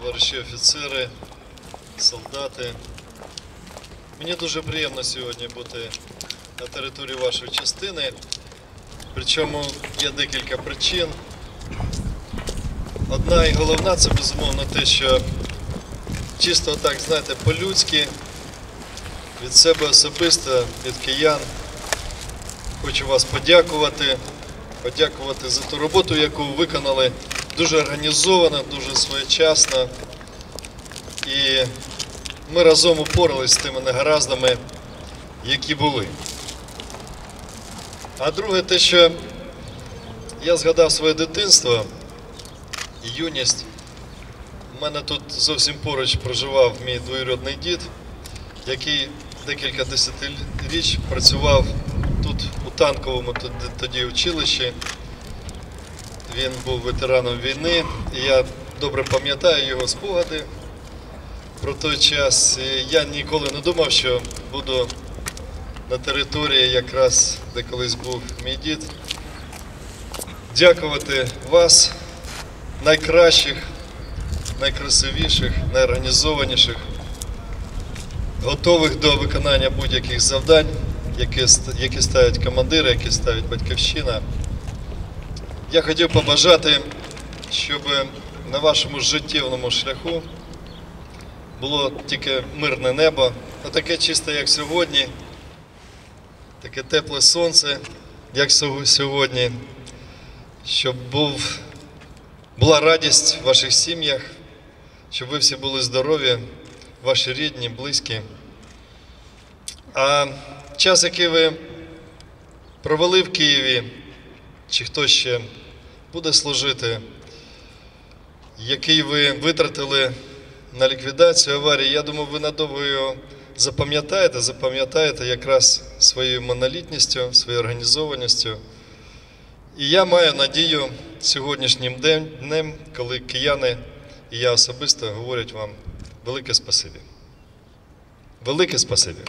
товариші офіцери, солдати. Мені дуже приємно сьогодні бути на території вашої частини. Причому є декілька причин. Одна і головна це безумовно те, що чисто так, знаєте, по-людськи, від себе особисто, від киян. Хочу вас подякувати, подякувати за ту роботу, яку ви виконали дуже організовано, дуже своєчасно. І ми разом упоралися з тими негараздами, які були. А друге, те, що я згадав своє дитинство і юність. У мене тут зовсім поруч проживав мій двоюрідний дід, який декілька десятиріч працював тут у танковому тоді- училищі. Він був ветераном війни, і я добре пам'ятаю його спогади про той час. Я ніколи не думав, що буду на території, якраз де колись був мій дід. Дякувати вас, найкращих, найкрасивіших, найорганізованіших, готових до виконання будь-яких завдань, які, ст- які ставить командири, які ставить батьківщина. Я хотів побажати, щоб на вашому життєвному шляху було тільки мирне небо, а таке чисте, як сьогодні, таке тепле сонце, як сьогодні, щоб був, була радість в ваших сім'ях, щоб ви всі були здорові, ваші рідні, близькі. А час, який ви провели в Києві, чи хто ще буде служити, який ви витратили на ліквідацію аварії, я думаю, ви надовго його запам'ятаєте, запам'ятаєте якраз своєю монолітністю, своєю організованістю. І я маю надію сьогоднішнім днем, коли кияни і я особисто говорять вам велике спасибі. Велике спасибі.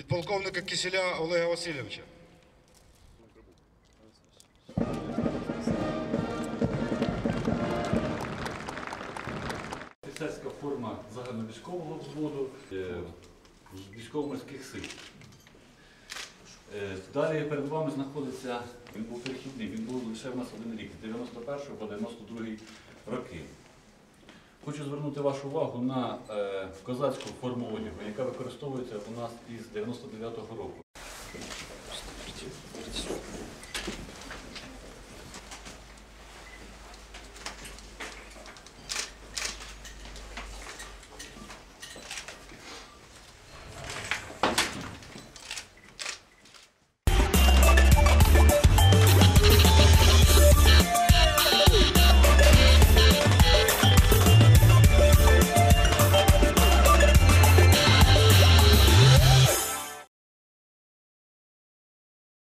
Підполковника Киселя Олега Васильовича. Офіцерська форма загальновійськового взводу е, військово-морських сил. Е, Далі перед вами знаходиться, він був перехідний, він був лише в нас один рік, з 91 по 92 роки. Хочу звернути вашу увагу на е, козацьку форму одягу, яка використовується у нас із 99-го року.